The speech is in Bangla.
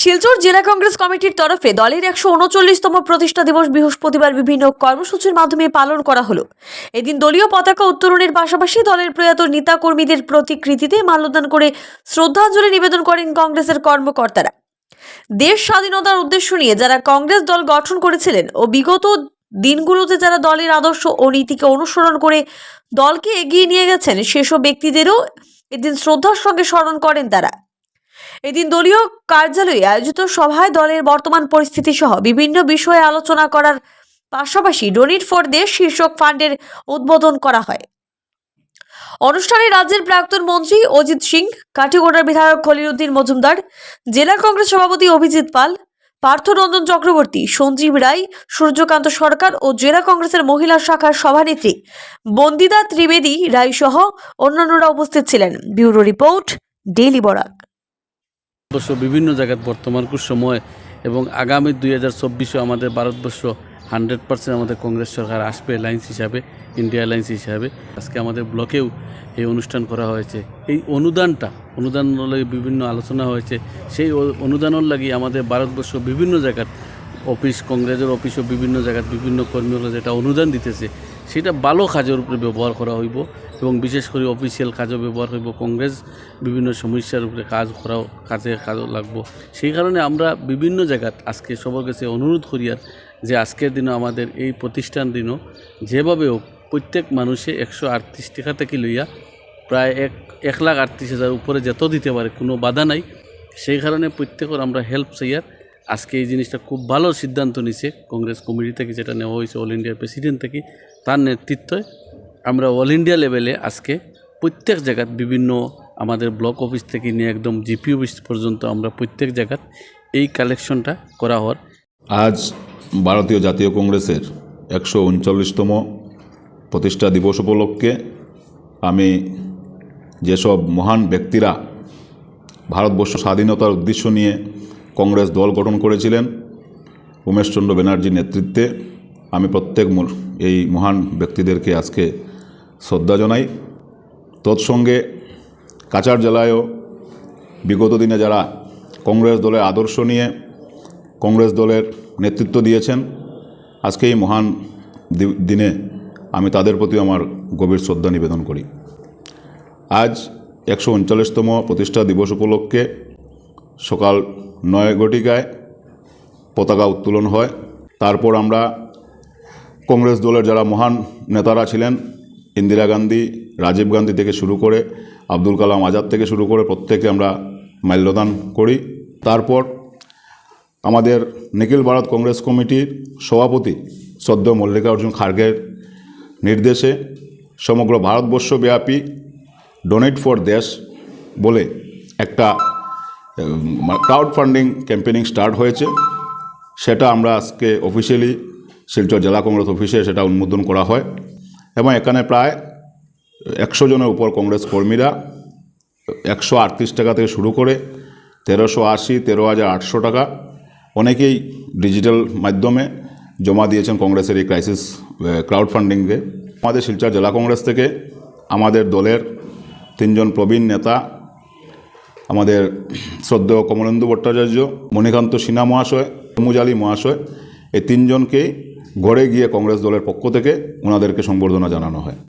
শিলচর জেলা কংগ্রেস কমিটির তরফে দলের একশো উনচল্লিশতম প্রতিষ্ঠা দিবস বৃহস্পতিবার বিভিন্ন কর্মসূচির মাধ্যমে পালন করা হলো। এদিন দলীয় পতাকা উত্তোলনের পাশাপাশি দলের প্রয়াত নেতা কর্মীদের প্রতিকৃতিতে মাল্যদান করে শ্রদ্ধাঞ্জলি নিবেদন করেন কংগ্রেসের কর্মকর্তারা। দেশ স্বাধীনতার উদ্দেশ্য নিয়ে যারা কংগ্রেস দল গঠন করেছিলেন ও বিগত দিনগুলোতে যারা দলের আদর্শ ও নীতিকে অনুসরণ করে দলকে এগিয়ে নিয়ে গেছেন, সেসব ব্যক্তিদেরও এদিন শ্রদ্ধার সঙ্গে স্মরণ করেন তারা। এদিন দলীয় কার্যালয়ে আয়োজিত সভায় দলের বর্তমান পরিস্থিতি সহ বিভিন্ন বিষয়ে আলোচনা করার পাশাপাশি ডোনেট ফর দেশ শীর্ষক ফান্ডের উদ্বোধন করা হয়। অনুষ্ঠানে রাজ্যের প্রাক্তন মন্ত্রী অজিত সিং কাটিগোড়ার বিধায়ক খলিলুদ্দিন মজুমদার, জেলা কংগ্রেস সভাপতি অভিজিৎ পাল পার্থরঞ্জন চক্রবর্তী, সঞ্জীব রায়, সূর্যকান্ত সরকার ও জেলা কংগ্রেসের মহিলা শাখার সভানেত্রী বন্দিতা ত্রিবেদী রায় সহ অন্যান্যরা উপস্থিত ছিলেন। Bureau report, daily Barak Bharatbarsha বিভিন্ন জায়গায় বর্তমান কুছ সময় এবং আগামী দুই হাজার চব্বিশে আমাদের ভারতবর্ষ হান্ড্রেড পার্সেন্ট আমাদের কংগ্রেস সরকার আসবে লাইন্স হিসাবে ইন্ডিয়া লাইন্স হিসাবে। আজকে আমাদের ব্লকেও এই অনুষ্ঠান করা হয়েছে। এই অনুদানটা অনুদান লাগে বিভিন্ন আলোচনা হয়েছে। সেই অনুদানের লাগি আমাদের ভারতবর্ষ বিভিন্ন জায়গার অফিস কংগ্রেসের অফিসও বিভিন্ন জায়গায় বিভিন্ন কর্মীগুলো যেটা অনুদান দিতেছে সেটা ভালো কাজের উপরে ব্যবহার করা হইব এবং বিশেষ করে অফিসিয়াল কাজও ব্যবহার হইব। কংগ্রেস বিভিন্ন সমস্যার উপরে কাজ করাও, কাজে কাজও লাগব। সেই কারণে আমরা বিভিন্ন জায়গাত আজকে সবার কাছে অনুরোধ করি আর যে আজকের দিনও আমাদের এই প্রতিষ্ঠান দিনও যেভাবে হোক, প্রত্যেক মানুষে একশো আটত্রিশ টাকা থেকে লইয়া প্রায় এক এক লাখ আটত্রিশ হাজার উপরে যত দিতে পারে, কোনো বাধা নাই। সেই কারণে প্রত্যেকের আমরা হেল্প চাইয়ার আজকে এই জিনিসটা খুব ভালো সিদ্ধান্ত নিছে। কংগ্রেস কমিটি থেকে যেটা নেওয়া হয়েছে অল ইন্ডিয়ার প্রেসিডেন্ট থেকে, তার নেতৃত্বে আমরা অল ইন্ডিয়া লেভেলে আজকে প্রত্যেক জায়গাত বিভিন্ন আমাদের ব্লক অফিস থেকে নিয়ে একদম জিপি অফিস পর্যন্ত আমরা প্রত্যেক জায়গাত এই কালেকশনটা করা হওয়ার। আজ ভারতীয় জাতীয় কংগ্রেসের একশো উনচল্লিশতম প্রতিষ্ঠা দিবস উপলক্ষে আমি যেসব মহান ব্যক্তিরা ভারতবর্ষ স্বাধীনতার উদ্দেশ্য নিয়ে কংগ্রেস দল গঠন করেছিলেন। উমেশচন্দ্র ব্যানার্জির নেতৃত্বে আমি প্রত্যেক এই মহান ব্যক্তিদেরকে আজকে শ্রদ্ধা জানাই। তৎসঙ্গে কাছাড় জেলায়ও বিগত দিনে যারা কংগ্রেস দলের আদর্শ নিয়ে কংগ্রেস দলের নেতৃত্ব দিয়েছেন, আজকে এই মহান দিনে আমি তাদের প্রতি আমার গভীর শ্রদ্ধা নিবেদন করি। আজ একশো উনচল্লিশতম প্রতিষ্ঠা দিবস উপলক্ষে সকাল নয় পতাকা উত্তোলন হয়। তারপর আমরা কংগ্রেস দলের যারা মহান নেতারা ছিলেন, ইন্দিরা গান্ধী, রাজীব গান্ধী থেকে শুরু করে আব্দুল কালাম আজাদ থেকে শুরু করে প্রত্যেকে আমরা মাল্যদান করি। তারপর আমাদের নিখিল ভারত কংগ্রেস কমিটির সভাপতি সদ্য মল্লিকার্জুন খার্গের নির্দেশে সমগ্র ভারতবর্ষব্যাপী ডোনেট ফর দেশ বলে একটা ক্রাউড ফান্ডিং ক্যাম্পেনিং স্টার্ট হয়েছে। সেটা আমরা আজকে অফিসিয়ালি শিলচর জেলা কংগ্রেস অফিসে সেটা উন্মোদন করা হয়। এবং এখানে প্রায় একশো জনের উপর কংগ্রেস কর্মীরা একশো আটত্রিশ টাকা থেকে শুরু করে তেরোশো আশি, তেরো হাজার আটশো টাকা অনেকেই ডিজিটাল মাধ্যমে জমা দিয়েছেন কংগ্রেসের এই ক্রাইসিস ক্রাউড ফান্ডিংয়ে আমাদের শিলচর জেলা কংগ্রেস থেকে আমাদের দলের তিনজন প্রবীণ নেতা আমাদের শ্রদ্ধেয় কমলেন্দু ভট্টাচার্য, মণিকান্ত সিনহা মহাশয় মুজ আলী মহাশয়, এই তিনজনকেই ঘরে গিয়ে কংগ্রেস দলের পক্ষ থেকে ওনাদেরকে সংবর্ধনা জানানো হয়।